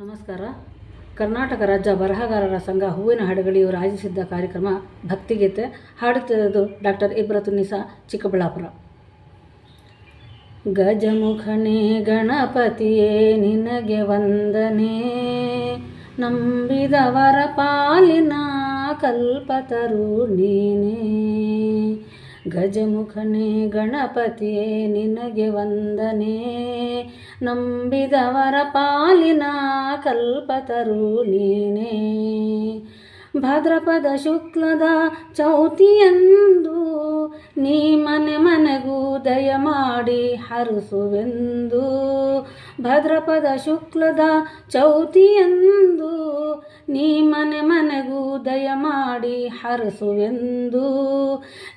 ನಮಸ್ಕಾರ. ಕರ್ನಾಟಕ ರಾಜ್ಯ ಬರಹಗಾರರ ಸಂಘ ಹೂವಿನ ಹಾಡುಗಳಿಯು ಆಯೋಜಿಸಿದ್ದ ಕಾರ್ಯಕ್ರಮ ಭಕ್ತಿಗೀತೆ ಹಾಡುತ್ತಿರುವುದು ಡಾಕ್ಟರ್ ಇಬ್ರತುನಿಸಾ ಚಿಕ್ಕಬಳ್ಳಾಪುರ. ಗಜಮುಖನೇ ಗಣಪತಿಯೇ, ನಿನಗೆ ವಂದನೆ. ನಂಬಿದವರ ಪಾಲಿನ ಕಲ್ಪತರು ನೀನೇ. ಗಜಮುಖನೇ ಗಣಪತಿಯೇ, ನಿನಗೆ ವಂದನೆ. ನಂಬಿದವರ ಪಾಲಿನ ಕಲ್ಪತರು ನೀನೇ. ಭದ್ರಪದ ಶುಕ್ಲದ ಚೌತಿಯಂದು ನೀ ಮನೆ ಮನೆಗೂ ದಯ ಮಾಡಿ ಹರಿಸುವೆಂದು. ಭದ್ರಪದ ಶುಕ್ಲದ ಚೌತಿಯಂದು ನೀ ಮನೆ ಮನೆಗೂ ದಯ ಮಾಡಿ ಹರಸುವೆಂದು.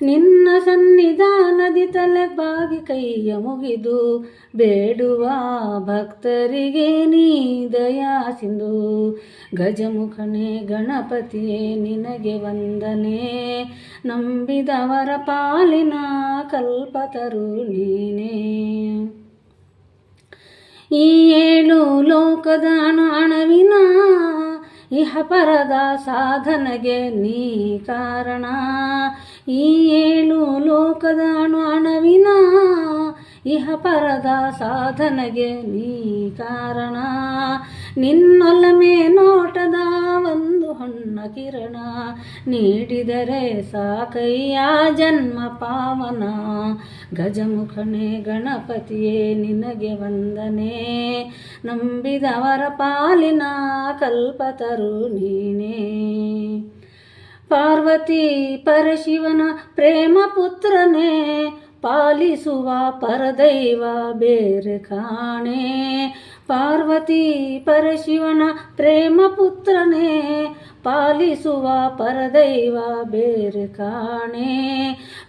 ನಿನ್ನ ಸನ್ನಿಧಾನದಿ ತಲೆ ಬಾಗಿ ಕೈಯ ಮುಗಿದು ಬೇಡುವ ಭಕ್ತರಿಗೆ ನೀ ದಯಾ ಸಿಂಧು. ಗಜಮುಖನೇ ಗಣಪತಿಯೇ ನಿನಗೆ ವಂದನೆ. ನಂಬಿದವರ ಪಾಲಿನ ಕಲ್ಪತರು ನೀನೇ. ಈ ಏಳು ಲೋಕದ ಅಣವಿನ ಇಹ ಪರದ ಸಾಧನೆಗೆ ನೀ ಕಾರಣ. ಈ ಏಳು ಲೋಕದ ಅಣು ಅಣವಿನ ಇಹ ಪರದ ಸಾಧನೆಗೆ ನೀ ಕಾರಣ. ನಿನ್ನೊಲಮೆ ಕಿರಣ ನೀಡಿದರೆ ಸಾಕಯ್ಯ ಜನ್ಮ ಪಾವನ. ಗಜಮುಖನೇ ಗಣಪತಿಯೇ, ನಿನಗೆ ವಂದನೆ. ನಂಬಿದವರ ಪಾಲಿನ ಕಲ್ಪತರು ನೀನೇ. ಪಾರ್ವತಿ ಪರಶಿವನ ಪ್ರೇಮ ಪುತ್ರನೇ, ಪಾಲಿಸುವ ಪರದೈವ ಬೇರೆ ಕಾಣೆ. ಪಾರ್ವತಿ ಪರಶಿವನ ಪ್ರೇಮ ಪುತ್ರನೇ, ಪಾಲಿಸುವ ಪರದೈವ ಬೇರೆ ಕಾಣೆ.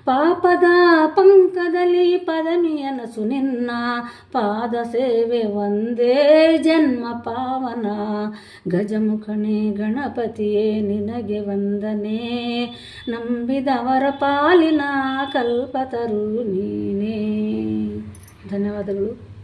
ಪಾಪದ ಪಂಕದಲ್ಲಿ ಪದಮಿಯನಸು ನಿನ್ನ, ಪಾದ ಸೇವೆ ಒಂದೇ ಜನ್ಮ ಪಾವನ. ಗಜಮುಖಣೆ ಗಣಪತಿಯೇ, ನಿನಗೆ ವಂದನೆ. ನಂಬಿದವರ ಪಾಲಿನ ಕಲ್ಪತರು ನೀನೇ. ಧನ್ಯವಾದಗಳು.